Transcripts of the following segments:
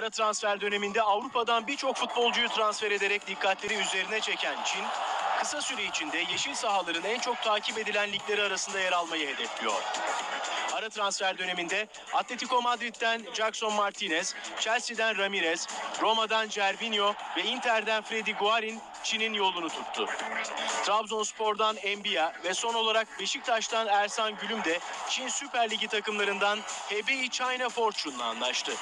Ara transfer döneminde Avrupa'dan birçok futbolcuyu transfer ederek dikkatleri üzerine çeken Çin, kısa süre içinde yeşil sahaların en çok takip edilen ligleri arasında yer almayı hedefliyor. Ara transfer döneminde Atletico Madrid'den Jackson Martinez, Chelsea'den Ramirez, Roma'dan Cervinho ve Inter'den Freddy Guarin Çin'in yolunu tuttu. Trabzonspor'dan Enbiya ve son olarak Beşiktaş'tan Ersan Gülüm de Çin Süper Ligi takımlarından Hebei China Fortune'la anlaştı.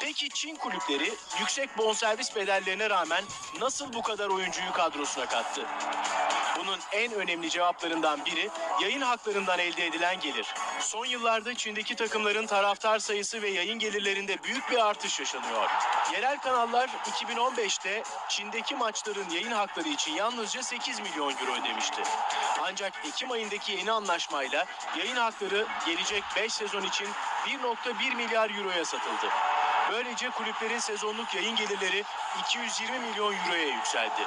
Peki Çin kulüpleri yüksek bonservis bedellerine rağmen nasıl bu kadar oyuncuyu kadrosuna kattı? Bunun en önemli cevaplarından biri yayın haklarından elde edilen gelir. Son yıllarda Çin'deki takımların taraftar sayısı ve yayın gelirlerinde büyük bir artış yaşanıyor. Yerel kanallar 2015'te Çin'deki maçların yayın hakları için yalnızca 8 milyon euro ödemişti. Ancak Ekim ayındaki yeni anlaşmayla yayın hakları gelecek 5 sezon için 1.1 milyar euroya satıldı. Böylece kulüplerin sezonluk yayın gelirleri 220 milyon euroya yükseldi.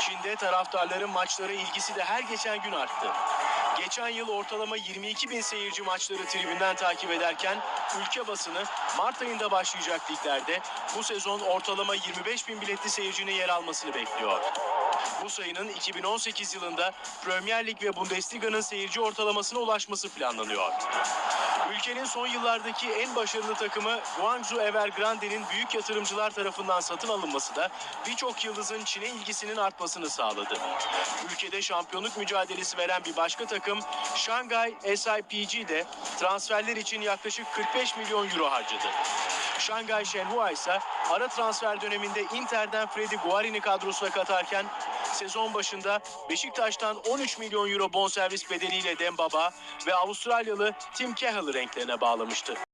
Çin'de taraftarların maçlara ilgisi de her geçen gün arttı. Geçen yıl ortalama 22 bin seyirci maçları tribünden takip ederken ülke basını Mart ayında başlayacak liglerde bu sezon ortalama 25 bin biletli seyircinin yer almasını bekliyor. Bu sayının 2018 yılında Premier Lig ve Bundesliga'nın seyirci ortalamasına ulaşması planlanıyor. Ülkenin son yıllardaki en başarılı takımı Guangzhou Evergrande'nin büyük yatırımcılar tarafından satın alınması da birçok yıldızın Çin'e ilgisinin artmasını sağladı. Ülkede şampiyonluk mücadelesi veren bir başka takım Shanghai SIPG de transferler için yaklaşık 45 milyon euro harcadı. Shanghai Shenhua ise ara transfer döneminde Inter'den Freddy Guarin'i kadrosuna katarken sezon başında Beşiktaş'tan 13 milyon euro bonservis bedeliyle Dembaba ve Avustralyalı Tim Cahill'ı renklerine bağlamıştı.